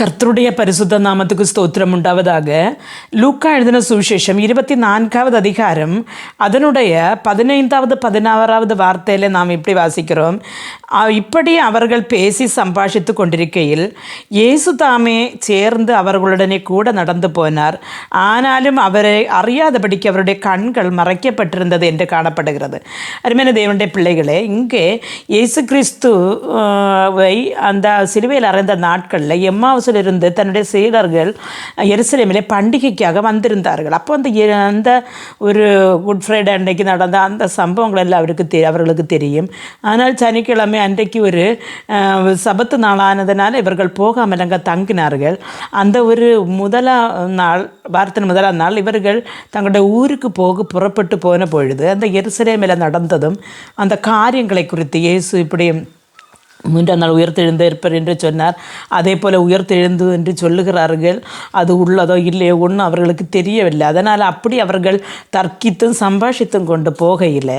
கர்த்தருடைய பரிசுத்த நாமத்துக்கு ஸ்தோத்திரம் உண்டாவதாக. லூக்கா எழுதின சுவிசேஷம் இருபத்தி நான்காவது அதிகாரம் அதனுடைய பதினைந்தாவது பதினாறாவது வார்த்தையில் நாம் இப்படி வாசிக்கிறோம். இப்படி அவர்கள் பேசி சம்பாஷித்து கொண்டிருக்கையில் இயேசு தாமே சேர்ந்து அவர்களுடனே கூட நடந்து போனார். ஆனாலும் அவரை அறியாதபடிக்கு அவருடைய கண்கள் மறைக்கப்பட்டிருந்தது என்று காணப்படுகிறது. அருமையான தேவனுடைய பிள்ளைகளே இங்கே இயேசு கிறிஸ்துவை அந்த சிலுவையில் அறைந்த நாட்களில் எம்மா இருந்து தன்னுடைய சீடர்கள் எருசலேமிலே பண்டிகைக்காக வந்திருந்தார்கள். அப்போ அந்த அந்த ஒரு குட் ஃப்ரைடே அன்றைக்கு நடந்த அந்த சம்பவங்கள் எல்லாம் அவருக்கு தெ அவர்களுக்கு தெரியும். ஆனால் சனிக்கிழமை அன்றைக்கு ஒரு சபத்து நாளானதுனால இவர்கள் போகாமல் அங்கே தங்கினார்கள். அந்த ஒரு முதலாம் நாள் வாரத்தின் முதலாம் நாள் இவர்கள் தங்களுடைய ஊருக்கு போக புறப்பட்டு போன பொழுது அந்த எருசலேமில் நடந்ததும் அந்த காரியங்களை குறித்து இயேசு இப்படி மூன்றாம் நாள் உயர்த்தெழுந்து இருப்பார் என்று சொன்னார். அதே போல் உயர்த்தெழுந்து என்று சொல்லுகிறார்கள். அது உள்ளதோ இல்லையோ ஒன்றும் அவர்களுக்கு தெரியவில்லை. அதனால் அப்படி அவர்கள் தர்க்கித்தும் சம்பாஷித்தும் கொண்டு போகையில்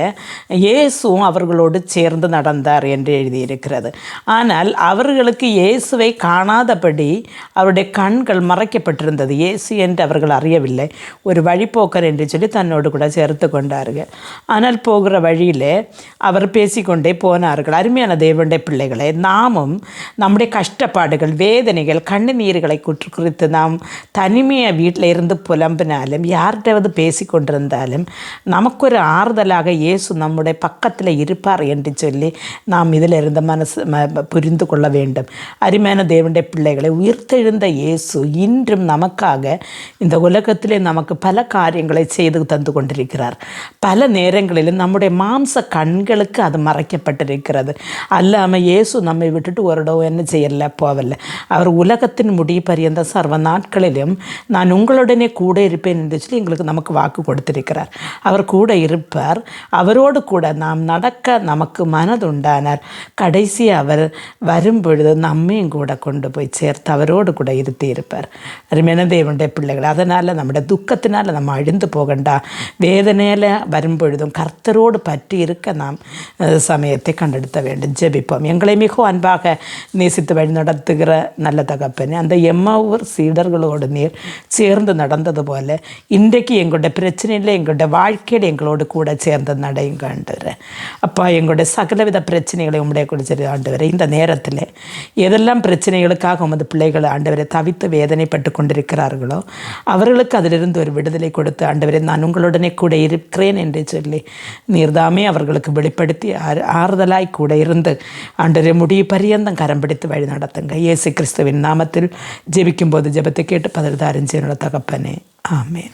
இயேசுவும் அவர்களோடு சேர்ந்து நடந்தார் என்று எழுதியிருக்கிறது. ஆனால் அவர்களுக்கு இயேசுவை காணாதபடி அவருடைய கண்கள் மறைக்கப்பட்டிருந்தது. இயேசு என்று அவர்கள் அறியவில்லை. ஒரு வழிப்போக்கர் என்று சொல்லி தன்னோடு கூட சேர்த்து கொண்டார்கள். ஆனால் போகிற வழியில் அவர் பேசிக்கொண்டே போனார்கள். அருமையான தேவனுடைய பிள்ளைகள் நாமும் நம்முடைய கஷ்டப்பாடுகள் வேதனைகள் கண்ணீர்களை குற்று குறித்து நாம் தனிமையாக வீட்டில் இருந்து புலம்பினாலும் யார்கிட்டவது பேசி கொண்டிருந்தாலும் நமக்கொரு ஆறுதலாக இயேசு நம்முடைய பக்கத்தில் இருப்பார் என்று சொல்லி நாம் இதில் இருந்த மனசு புரிந்து கொள்ள வேண்டும். அருமையான தேவனுடைய பிள்ளைகளை உயிர்த்தெழுந்த இயேசு இன்றும் நமக்காக இந்த உலகத்திலே நமக்கு பல காரியங்களை செய்து தந்து கொண்டிருக்கிறார். பல நேரங்களிலும் நம்முடைய மாம்ச கண்களுக்கு அது மறைக்கப்பட்டிருக்கிறது. அல்லாமல் இயேசு இயேசு நம்மை விட்டுட்டு ஒரு இடம் என்ன செய்யல போகல அவர் உலகத்தின் முடி பரியந்த சர்வ நாட்களிலும் நான் உங்களுடனே கூட இருப்பேன் என்று சொல்லி எங்களுக்கு நமக்கு வாக்கு கொடுத்திருக்கிறார். அவர் கூட இருப்பார். அவரோடு கூட நாம் நடக்க நமக்கு மனதுண்டானார். கடைசி அவர் வரும் பொழுது நம்மையும் கூட கொண்டு போய் சேர்த்து அவரோடு கூட இருத்தி இருப்பார். அருமையான தேவனுடைய பிள்ளைகள் அதனால் நம்முடைய துக்கத்தினால் நம்ம அழிந்து போகண்டா? வேதனையில் வரும்பொழுதும் கர்த்தரோடு பற்றி இருக்க நாம் சமயத்தை கண்டெடுத்த வேண்டும். ஜெபிப்போம். எங்களை மிகவும் அன்பாக நேசித்து வழி நடத்துகிற நல்ல தகப்பனே. அந்த எம்மாவூர் சீடர்களோடு நீர் சேர்ந்து நடந்தது போல இன்றைக்கு எங்களோட பிரச்சனையில் எங்களோட வாழ்க்கையில் எங்களோடு கூட சேர்ந்து நடையும் ஆண்டவரே அப்பா எங்களுடைய சகலவித பிரச்சனைகளை உங்களுடைய குடிச்சிரு ஆண்டு இந்த நேரத்தில் எதெல்லாம் பிரச்சனைகளுக்காக உமது பிள்ளைகள் ஆண்டவரை தவித்து வேதனைப்பட்டு கொண்டிருக்கிறார்களோ அவர்களுக்கு அதிலிருந்து ஒரு விடுதலை கொடுத்து ஆண்டவரே நான் உங்களுடனே கூட இருக்கிறேன் என்று சொல்லி நீர்தாமே அவர்களுக்கு வெளிப்படுத்தி ஆறுதலாய் கூட இருந்து ஆண்டு അണ്ടരമുടി പര്യന്തം കരം പിടിത്ത് വഴി നടത്തുക യേശു ക്രിസ്തുവിൻ നാമത്തിൽ ജപിക്കുമ്പോൾ ജപത്തെ കേട്ട് പതിർതാരം ചെയ്യാനുള്ള തകപ്പനെ. ആമേൻ.